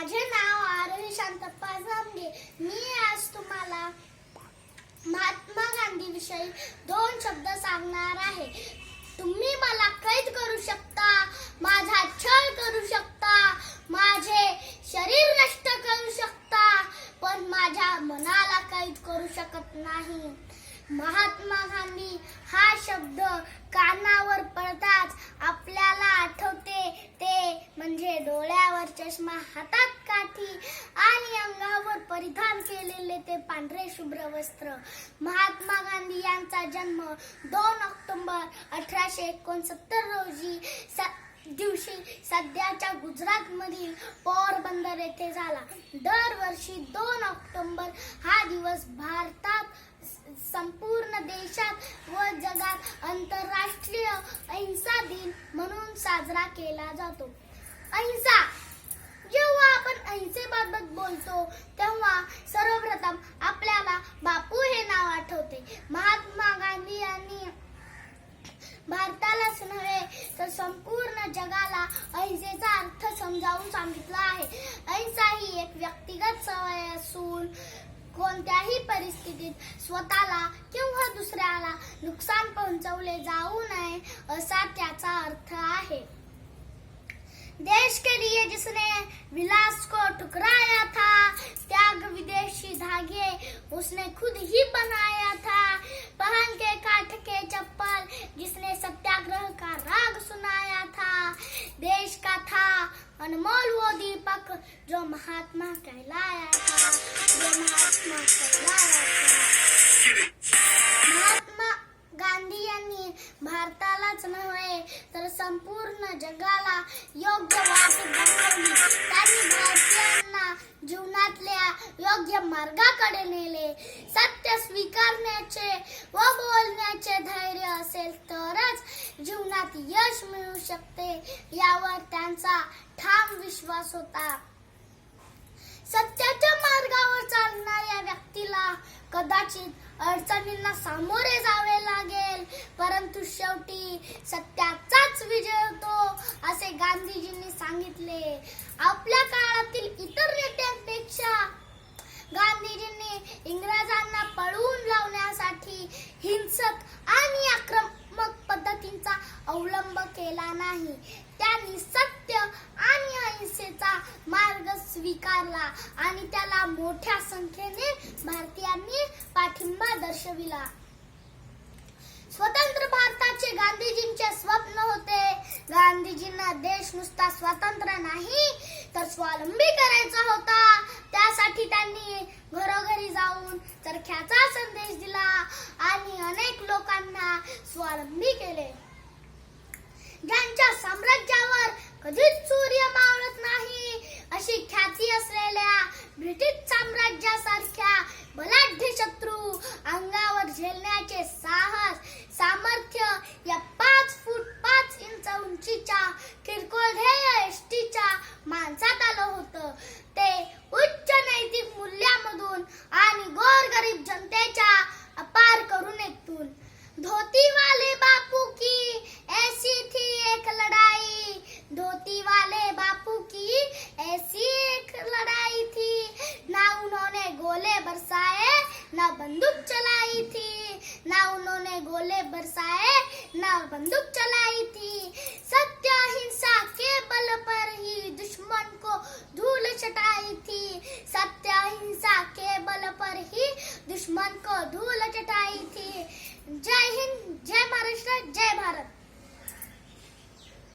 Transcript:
माझे नाव आरोही शांतप्पा जामगे मी आज तुम्हाला महात्मा गांधी विषयी दोन शब्द सांगणार आहे. तुम्ही मला कैद करू शकता माझा छळ करू शकता माझे शरीर नष्ट करू शकता पण माझ्या मनाला कैद करू शकत नाही महात्मा गांधी हा शब्द कानावर पडताच आपल्याला आठवते. ते म्हणजे डोळ्यावर चष्मा हातात काठी आणि अंगावर परिधान केलेले ते पांढरे शुभ्र वस्त्र. महात्मा गांधी यांचा जन्म दोन ऑक्टोबर अठराशे एकोणसत्तर रोजी स- दिवशी सध्याच्या गुजरात मधील पोरबंदर येथे झाला. दरवर्षी दोन ऑक्टोबर हा दिवस भारतात संपूर्ण देशात व जगात आंतरराष्ट्रीय अहिंसा दिन म्हणून साजरा केला जातो. अहिंसा जेव्हा आपण अहिंसेबाबत बोलतो तेव्हा सर्वप्रथम आपल्याला बापू हे नाव आठवते. महात्मा गांधी यांनी भारतालाच नव्हे तर संपूर्ण जगाला अहिंसेचा अर्थ समजावून सांगितला आहे. अहिंसा ही एक व्यक्तिगत सवय असून कोणत्याही परिस्थितीत स्वतःला किंवा दुसऱ्याला नुकसान पोहोचवले जाऊ नये असा त्याचा अर्थ आहे. देश के लिए जिसने विलास को ठुकराया था त्याग विदेशी धागे उसने खुद ही बनाया था। पहन के काठ के चप्पल जिसने सत्याग्रह का राग सुनाया था। देश का था अनमोल वो दीपक जो महात्मा कहलाया था जो महात्मा कहलाया था महात्मा गांधी यांनी भारतालाच नव्हे तर संपूर्ण जगाला योग्य वाट दाखवली त्यांनी भारतीयांना जीवनातल्या योग्य मार्गाकडे नेले सत्य स्वीकारण्याचे व बोलण्याचे धैर्य असेल तरच जीवनात यश मिळू शकते यावर त्यांचा ठाम विश्वास होता. सत्याच्या मार्गावर चालणाऱ्या व्यक्तीला कदाचित अडचणींना सामोरे जावे लागेल. परंतु शेवटी सत्याचाच विजय होतो असे गांधीजींनी सांगितले. आपल्या काळातील इतर नेत्यांपेक्षा गांधीजींनी इंग्रजांना पळवून लावण्यासाठी हिंसक आणि आक्रमक पद्धतींचा अवलंब केला नाही त्यांनी सत्य आणि अहिंसेचा मार्ग स्वीकारला आणि त्याला मोठ्या संख्येने भारतीयांनी पाठिंबा दर्शविला. स्वतंत्र भारताचे गांधीजींचे स्वप्न होते. गांधीजींना देश नुसता स्वतंत्र नाही तर स्वावलंबी करायचा होता. त्यासाठी त्यांनी घरोघरी जाऊन चरख्याचा संदेश दिला आणि अनेक लोकांना स्वावलंबी केले. ज्यांच्या साम्राज्यावर कधीच सूर्य मावळत नाही अशी ख्याती असलेल्या ब्रिटिश साम्राज्यासारख्या बलाढ्य शक्ती गोले बरसाए ना बंदूक चलाई थी ना उन्होंने गोले बरसाए ना बंदूक चलाई थी सत्य अहिंसा के बल पर ही दुश्मन को धूल चटाई थी सत्य अहिंसा के बल पर ही दुश्मन को धूल चटाई थी जय हिंद जय महाराष्ट्र जय भारत